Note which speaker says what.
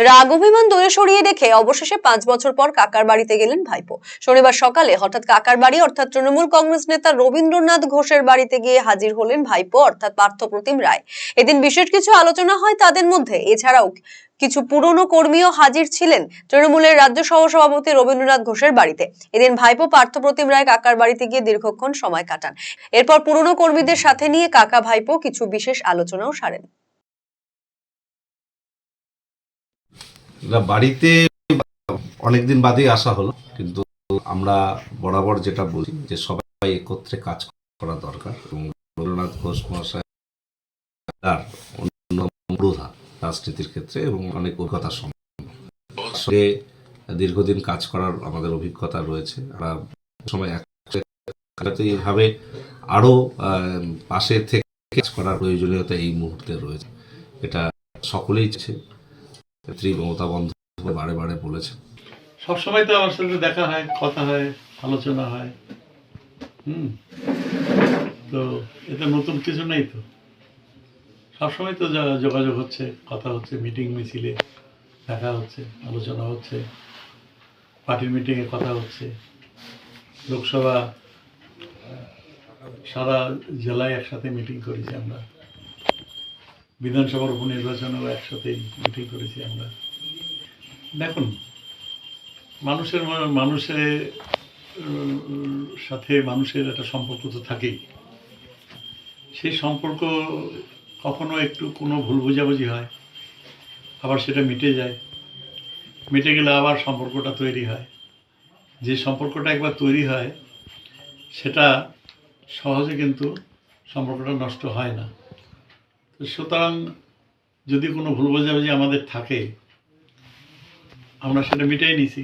Speaker 1: রাগ অভিমান দূরে সরিয়ে রেখে অবশেষে পাঁচ বছর পর কাকার বাড়িতে গেলেন ভাইপো। শনিবার সকালে হঠাৎ কাকার বাড়ি অর্থাৎ তৃণমূল কংগ্রেস নেতা রবীন্দ্রনাথ ঘোষের বাড়িতে গিয়ে হাজির হলেন ভাইপো, অর্থাৎ পার্থপ্রতিম রায়। এদিন বিশেষ কিছু আলোচনা হয় তাদের মধ্যে। এছাড়াও কিছু পুরনো কর্মীও হাজির ছিলেন তৃণমূলের রাজ্য সহসভাপতি রবীন্দ্রনাথ ঘোষের বাড়িতে। এদিন ভাইপো পার্থপ্রতিম রায় কাকার বাড়িতে গিয়ে দীর্ঘক্ষণ সময় কাটান। এরপর পুরনো কর্মীদের সাথে নিয়ে কাকা ভাইপো কিছু বিশেষ আলোচনাও সারেন।
Speaker 2: বাড়িতে অনেকদিন বাদেই আসা হলো, কিন্তু আমরা বরাবর যেটা বলি যে সবাই একত্রে কাজ করা দরকার এবং রবীন্দ্রনাথ ঘোষ মহাশয় রাজনীতির ক্ষেত্রে এবং অনেক অভিজ্ঞতার সঙ্গে দীর্ঘদিন কাজ করার আমাদের অভিজ্ঞতা রয়েছে। আমরা সময় এইভাবে আরও পাশে থেকে কাজ করার প্রয়োজনীয়তা এই মুহূর্তে রয়েছে। এটা সকলেই নেত্রী মমতা বন্দ্যোপাধ্যায় বারে বারে বলেছেন
Speaker 3: সবসময় তো আমার সাথে দেখা হয়, কথা হয়, আলোচনা হয়। হুম। তো এটা নতুন কিছু নেই তো। সবসময় তো যোগাযোগ হচ্ছে, কথা হচ্ছে, মিটিং মিছিলে দেখা হচ্ছে, আলোচনা হচ্ছে, পার্টির মিটিংয়ে কথা হচ্ছে। লোকসভা, সারা জেলায় একসাথে মিটিং করেছি আমরা। বিধানসভার উপনির্বাচনেও একসাথেই মিটিং করেছি আমরা। দেখুন, মানুষের মানুষের, সাথে মানুষের একটা সম্পর্ক তো থাকেই। সেই সম্পর্ক কখনো একটু কোনো ভুল বোঝাবুঝি হয়, আবার সেটা মিটে যায়। মিটে গেলে আবার সম্পর্কটা তৈরি হয়। যে সম্পর্কটা একবার তৈরি হয়, সেটা সহজে কিন্তু সম্পর্কটা নষ্ট হয় না। সুতরাং যদি কোনো ভুল বোঝাবুঝি আমাদের থাকে আমরা সেটা মিটাই নিছি।